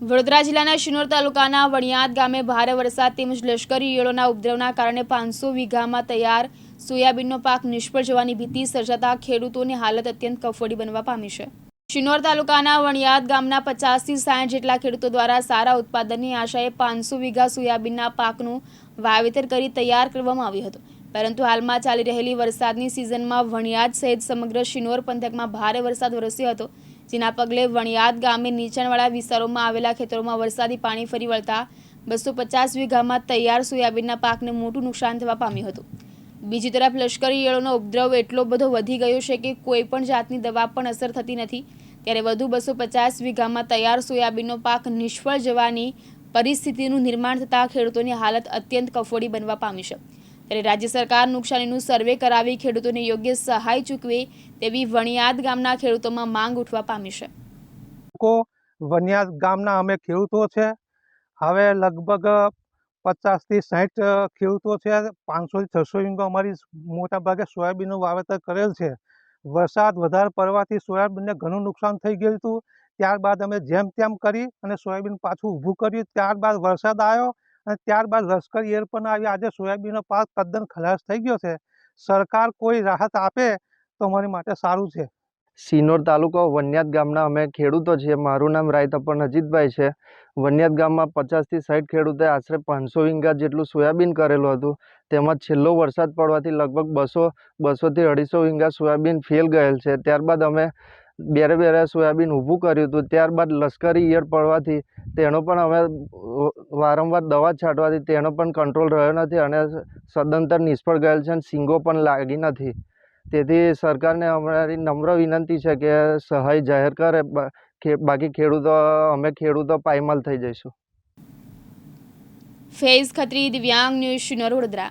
વડોદરા જિલ્લાના શિનોર તાલુકાના વણિયાદ ગામે ભારે વરસાદ તેમજ લશ્કરી ઈયળોના ઉપદ્રવના કારણે પાંચસો વીઘામાં તૈયાર સોયાબીનનો પાક નિષ્ફળ જવાની ભીતિ સર્જાતા ખેડૂતોની હાલત અત્યંત કફોડી બનવા પામી છે. શિનોર તાલુકાના વણિયાદ ગામના પચાસથી સાઠ જેટલા ખેડૂતો દ્વારા સારા ઉત્પાદનની આશાએ પાંચસો વીઘા સોયાબીનના પાકનું વાવેતર કરી તૈયાર કરવામાં આવ્યું હતું. પરંતુ હાલમાં ચાલી રહેલી વરસાદની સિઝનમાં વણિયાદ સહિત સમગ્ર શિનોર પંથકમાં ભારે વરસાદ વરસ્યો હતો. જેના પગલે વણિયાદ ગામે નીચાણવાળા વિસ્તારોમાં આવેલા ખેતરોમાં વરસાદી પાણી ફરી વળતા બસો પચાસ વીઘામાં તૈયાર સોયાબીનના પાકને મોટું નુકસાન થવા પામ્યું હતું. બીજી તરફ લશ્કરી ઈયળોનો ઉપદ્રવ એટલો બધો વધી ગયો છે કે કોઈ પણ જાતની દવા પણ અસર થતી નથી. ત્યારે વધુ બસો પચાસ વીઘામાં તૈયાર સોયાબીનનો પાક નિષ્ફળ જવાની પરિસ્થિતિનું નિર્માણ થતાં ખેડૂતોની હાલત અત્યંત કફોડી બનવા પામી છે. ત્યારે રાજ્ય સરકાર નુકસાનીનું સર્વે કરાવી ખેડૂતોને યોગ્ય સહાય ચૂકવે તેવી વણિયાદ ગામના ખેડૂતોમાં માંગ ઉઠવા પામી છે. લોકો વનિયાદ ગામના અમે ખેડૂતો છે. હવે લગભગ પચાસથી સાઠ ખેડૂતો છે. પાંચસોથી છસો વીંગો અમારી મોટા ભાગે સોયાબીનનું વાવેતર કરેલ છે. વરસાદ વધારે પડવાથી સોયાબીનને ઘણું નુકસાન થઈ ગયું હતું. ત્યારબાદ અમે જેમ તેમ કરી અને સોયાબીન પાછું ઊભું કર્યું. ત્યારબાદ વરસાદ આવ્યો. અને ત્યારબાદ લશ્કર એર પણ આવી. આજે સોયાબીનનો પાક તદ્દન ખલાસ થઈ ગયો છે. સરકાર કોઈ રાહત આપે તો અમારી માટે સારું છે. સિનોર તાલુકો વન્યાત ગામના અમે ખેડૂતો છીએ. મારું નામ રાયતપન અજીતભાઈ છે. વન્યાદ ગામમાં પચાસથી સાઠ ખેડૂતે આશરે પાંચસો વીંગા જેટલું સોયાબીન કરેલું હતું. તેમાં છેલ્લો વરસાદ પડવાથી લગભગ બસો, બસોથી અઢીસો વીંગા સોયાબીન ફેલ ગયેલ છે. ત્યારબાદ અમે બેરે બેરે સોયાબીન ઊભું કર્યું હતું. ત્યારબાદ લશ્કરી ઈયળ પડવાથી તેનો પણ અમે વારંવાર દવા છાંટવાથી તેનો પણ કંટ્રોલ રહ્યો નથી અને સદંતર નિષ્ફળ ગયેલ છે અને સિંગો પણ લાગી નથી. તેથી સરકારને અમારી નમ્ર વિનંતી છે કે સહાય જાહેર કરે બાકી ખેડૂતો, અમે ખેડૂતો પાયમાલ થઈ જઈશું. ફેઝ ખત્રી દિવ્યાંગ ન્યૂઝ વડોદરા.